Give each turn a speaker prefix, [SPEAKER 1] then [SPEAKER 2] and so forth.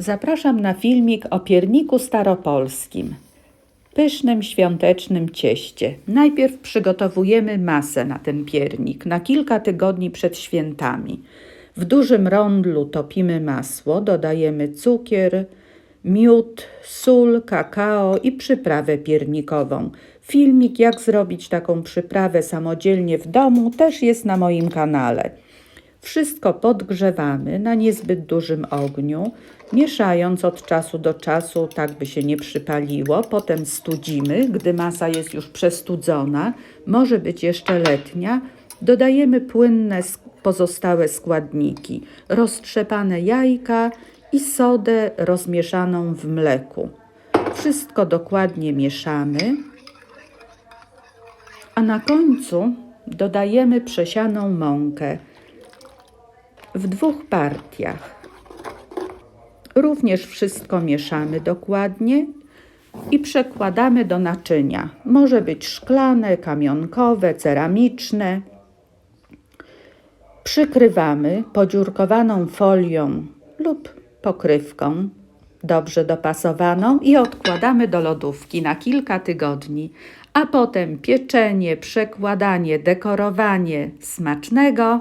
[SPEAKER 1] Zapraszam na filmik o pierniku staropolskim. Pysznym świątecznym cieście. Najpierw przygotowujemy masę na ten piernik na kilka tygodni przed świętami. W dużym rondlu topimy masło, dodajemy cukier, miód, sól, kakao i przyprawę piernikową. Filmik jak zrobić taką przyprawę samodzielnie w domu też jest na moim kanale. Wszystko podgrzewamy na niezbyt dużym ogniu, mieszając od czasu do czasu, tak by się nie przypaliło. Potem studzimy, gdy masa jest już przestudzona, może być jeszcze letnia. Dodajemy płynne pozostałe składniki, roztrzepane jajka i sodę rozmieszaną w mleku. Wszystko dokładnie mieszamy, a na końcu dodajemy przesianą mąkę w dwóch partiach. Również wszystko mieszamy dokładnie i przekładamy do naczynia. Może być szklane, kamionkowe, ceramiczne. Przykrywamy podziurkowaną folią lub pokrywką, dobrze dopasowaną i odkładamy do lodówki na kilka tygodni, a potem pieczenie, przekładanie, dekorowanie smacznego